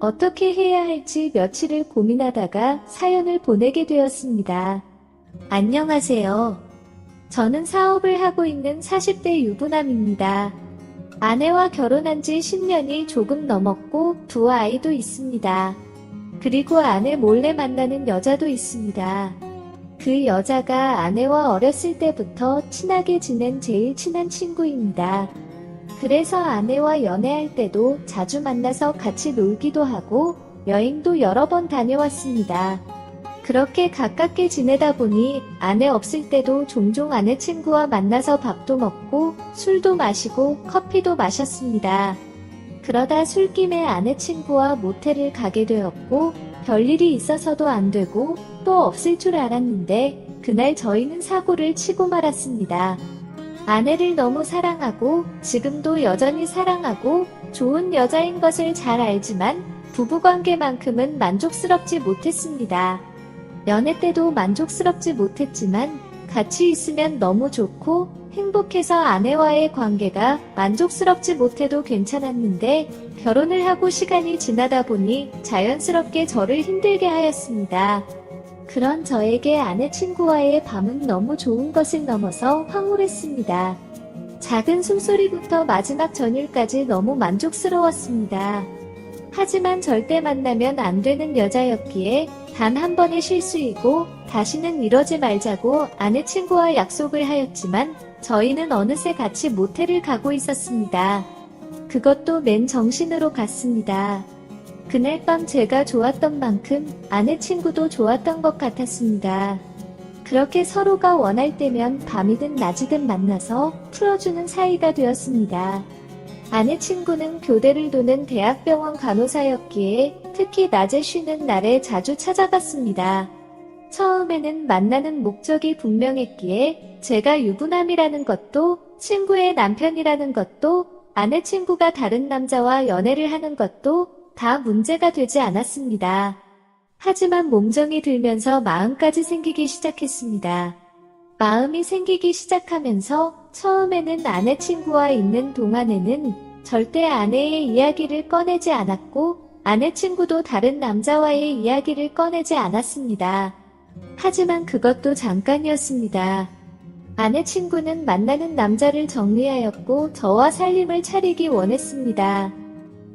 어떻게 해야 할지 며칠을 고민하다가 사연을 보내게 되었습니다. 안녕하세요. 저는 사업을 하고 있는 40대 유부남입니다. 아내와 결혼한 지 10년이 조금 넘었고 두 아이도 있습니다. 그리고 아내 몰래 만나는 여자도 있습니다. 그 여자가 아내와 어렸을 때부터 친하게 지낸 제일 친한 친구입니다. 그래서 아내와 연애할 때도 자주 만나서 같이 놀기도 하고 여행도 여러 번 다녀왔습니다. 그렇게 가깝게 지내다 보니 아내 없을 때도 종종 아내 친구와 만나서 밥도 먹고 술도 마시고 커피도 마셨습니다. 그러다 술김에 아내 친구와 모텔을 가게 되었고 별일이 있어서도 안 되고 또 없을 줄 알았는데 그날 저희는 사고를 치고 말았습니다. 아내를 너무 사랑하고 지금도 여전히 사랑하고 좋은 여자인 것을 잘 알지만 부부관계만큼은 만족스럽지 못했습니다. 연애 때도 만족스럽지 못했지만 같이 있으면 너무 좋고 행복해서 아내와의 관계가 만족스럽지 못해도 괜찮았는데 결혼을 하고 시간이 지나다 보니 자연스럽게 저를 힘들게 하였습니다. 그런 저에게 아내 친구와의 밤은 너무 좋은 것을 넘어서 황홀했습니다. 작은 숨소리부터 마지막 전율까지 너무 만족스러웠습니다. 하지만 절대 만나면 안 되는 여자였기에 단 한 번의 실수이고 다시는 이러지 말자고 아내 친구와 약속을 하였지만 저희는 어느새 같이 모텔을 가고 있었습니다. 그것도 맨 정신으로 갔습니다. 그날 밤 제가 좋았던 만큼 아내 친구도 좋았던 것 같았습니다. 그렇게 서로가 원할 때면 밤이든 낮이든 만나서 풀어주는 사이가 되었습니다. 아내 친구는 교대를 도는 대학병원 간호사였기에 특히 낮에 쉬는 날에 자주 찾아갔습니다. 처음에는 만나는 목적이 분명했기에 제가 유부남이라는 것도 친구의 남편이라는 것도 아내 친구가 다른 남자와 연애를 하는 것도 다 문제가 되지 않았습니다. 하지만 몸정이 들면서 마음까지 생기기 시작했습니다. 마음이 생기기 시작하면서 처음에는 아내 친구와 있는 동안에는 절대 아내의 이야기를 꺼내지 않았고 아내 친구도 다른 남자와의 이야기를 꺼내지 않았습니다. 하지만 그것도 잠깐이었습니다. 아내 친구는 만나는 남자를 정리하였고 저와 살림을 차리기 원했습니다.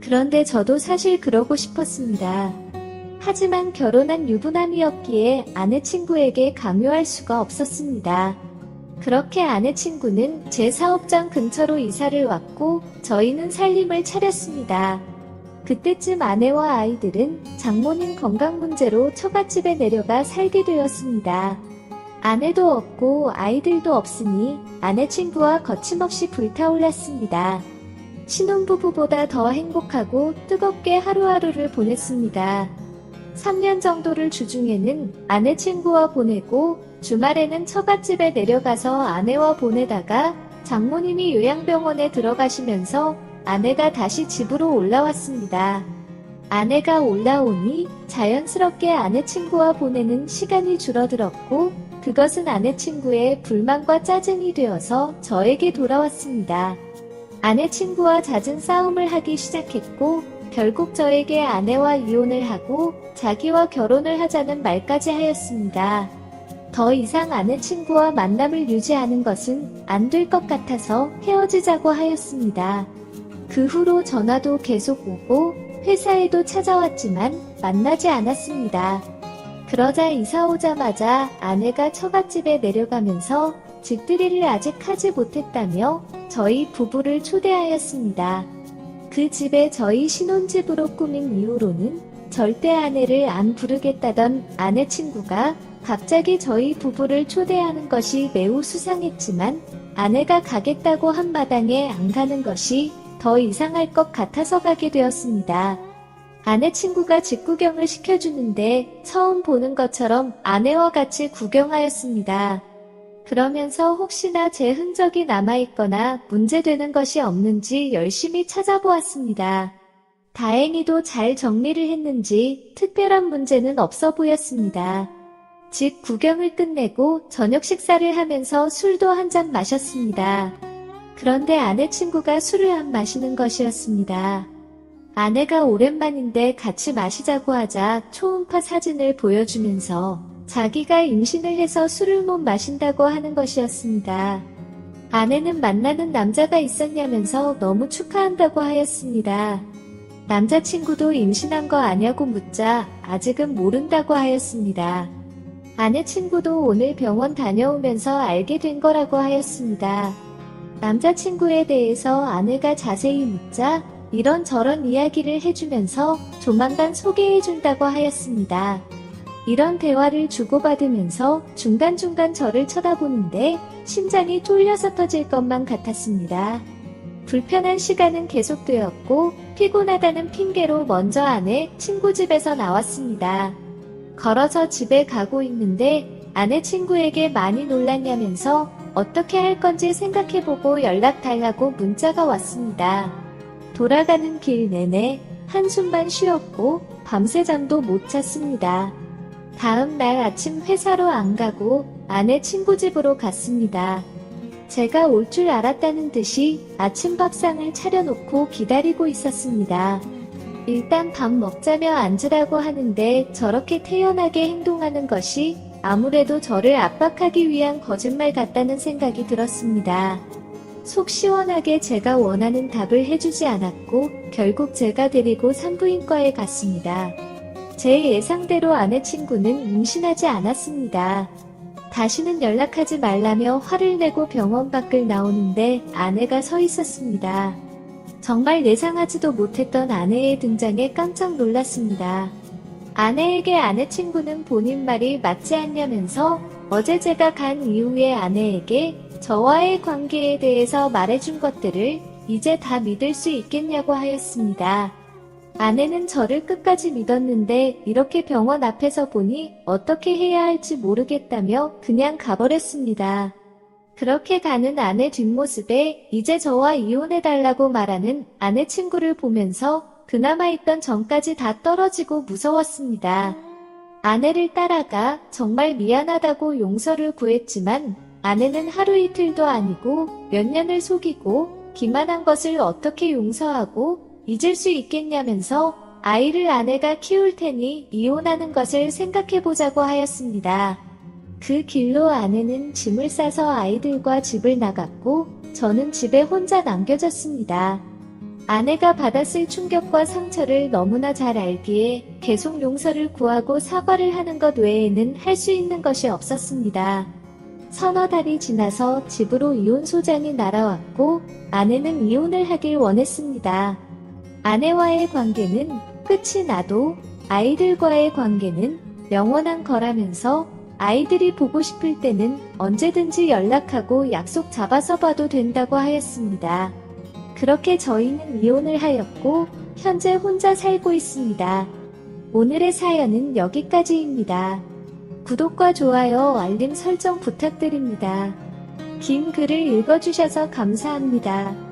그런데 저도 사실 그러고 싶었습니다. 하지만 결혼한 유부남이었기에 아내 친구에게 강요할 수가 없었습니다. 그렇게 아내 친구는 제 사업장 근처로 이사를 왔고 저희는 살림을 차렸습니다. 그때쯤 아내와 아이들은 장모님 건강 문제로 처갓집에 내려가 살게 되었습니다. 아내도 없고 아이들도 없으니 아내 친구와 거침없이 불타올랐습니다. 신혼부부보다 더 행복하고 뜨겁게 하루하루를 보냈습니다. 3년 정도를 주중에는 아내 친구와 보내고 주말에는 처갓집에 내려가서 아내와 보내다가 장모님이 요양병원에 들어가시면서 아내가 다시 집으로 올라왔습니다. 아내가 올라오니 자연스럽게 아내 친구와 보내는 시간이 줄어들었고 그것은 아내 친구의 불만과 짜증이 되어서 저에게 돌아왔습니다. 아내 친구와 잦은 싸움을 하기 시작했고 결국 저에게 아내와 이혼을 하고 자기와 결혼을 하자는 말까지 하였습니다. 더 이상 아내 친구와 만남을 유지하는 것은 안 될 것 같아서 헤어지자고 하였습니다. 그 후로 전화도 계속 오고 회사에도 찾아왔지만 만나지 않았습니다. 그러자 이사 오자마자 아내가 처갓집에 내려가면서 집들이를 아직 하지 못했다며 저희 부부를 초대하였습니다. 그 집에 저희 신혼집으로 꾸민 이후로는 절대 아내를 안 부르겠다던 아내 친구가 갑자기 저희 부부를 초대하는 것이 매우 수상했지만 아내가 가겠다고 한 마당에 안 가는 것이 더 이상할 것 같아서 가게 되었습니다. 아내 친구가 집 구경을 시켜주는데 처음 보는 것처럼 아내와 같이 구경하였습니다. 그러면서 혹시나 제 흔적이 남아있거나 문제되는 것이 없는지 열심히 찾아보았습니다. 다행히도 잘 정리를 했는지 특별한 문제는 없어 보였습니다. 집 구경을 끝내고 저녁 식사를 하면서 술도 한 잔 마셨습니다. 그런데 아내 친구가 술을 안 마시는 것이었습니다. 아내가 오랜만인데 같이 마시자고 하자 초음파 사진을 보여주면서 자기가 임신을 해서 술을 못 마신다고 하는 것이었습니다. 아내는 만나는 남자가 있었냐면서 너무 축하한다고 하였습니다. 남자친구도 임신한 거 아냐고 묻자 아직은 모른다고 하였습니다. 아내 친구도 오늘 병원 다녀오면서 알게 된 거라고 하였습니다. 남자친구에 대해서 아내가 자세히 묻자 이런저런 이야기를 해주면서 조만간 소개해준다고 하였습니다. 이런 대화를 주고받으면서 중간중간 저를 쳐다보는데 심장이 뚫려서 터질 것만 같았습니다. 불편한 시간은 계속되었고 피곤하다는 핑계로 먼저 아내 친구 집에서 나왔습니다. 걸어서 집에 가고 있는데 아내 친구에게 많이 놀랐냐면서 어떻게 할 건지 생각해보고 연락 달라고 문자가 왔습니다. 돌아가는 길 내내 한숨만 쉬었고 밤새 잠도 못 잤습니다. 다음 날 아침 회사로 안 가고 아내 친구 집으로 갔습니다. 제가 올 줄 알았다는 듯이 아침 밥상을 차려놓고 기다리고 있었습니다. 일단 밥 먹자며 앉으라고 하는데 저렇게 태연하게 행동하는 것이 아무래도 저를 압박하기 위한 거짓말 같다는 생각이 들었습니다. 속 시원하게 제가 원하는 답을 해주지 않았고 결국 제가 데리고 산부인과에 갔습니다. 제 예상대로 아내 친구는 임신하지 않았습니다. 다시는 연락하지 말라며 화를 내고 병원 밖을 나오는데 아내가 서 있었습니다. 정말 예상하지도 못했던 아내의 등장에 깜짝 놀랐습니다. 아내에게 아내 친구는 본인 말이 맞지 않냐면서 어제 제가 간 이후에 아내에게 저와의 관계에 대해서 말해준 것들을 이제 다 믿을 수 있겠냐고 하였습니다. 아내는 저를 끝까지 믿었는데 이렇게 병원 앞에서 보니 어떻게 해야 할지 모르겠다며 그냥 가버렸습니다. 그렇게 가는 아내 뒷모습에 이제 저와 이혼해달라고 말하는 아내 친구를 보면서 그나마 있던 정까지 다 떨어지고 무서웠습니다. 아내를 따라가 정말 미안하다고 용서를 구했지만 아내는 하루 이틀도 아니고 몇 년을 속이고 기만한 것을 어떻게 용서하고 잊을 수 있겠냐면서 아이를 아내가 키울 테니 이혼하는 것을 생각해 보자고 하였습니다. 그 길로 아내는 짐을 싸서 아이들과 집을 나갔고 저는 집에 혼자 남겨졌습니다. 아내가 받았을 충격과 상처를 너무나 잘 알기에 계속 용서를 구하고 사과를 하는 것 외에는 할 수 있는 것이 없었습니다. 서너 달이 지나서 집으로 이혼 소장이 날아왔고 아내는 이혼을 하길 원했습니다. 아내와의 관계는 끝이 나도 아이들과의 관계는 영원한 거라면서 아이들이 보고 싶을 때는 언제든지 연락하고 약속 잡아서 봐도 된다고 하였습니다. 그렇게 저희는 이혼을 하였고 현재 혼자 살고 있습니다. 오늘의 사연은 여기까지입니다. 구독과 좋아요, 알림 설정 부탁드립니다. 긴 글을 읽어주셔서 감사합니다.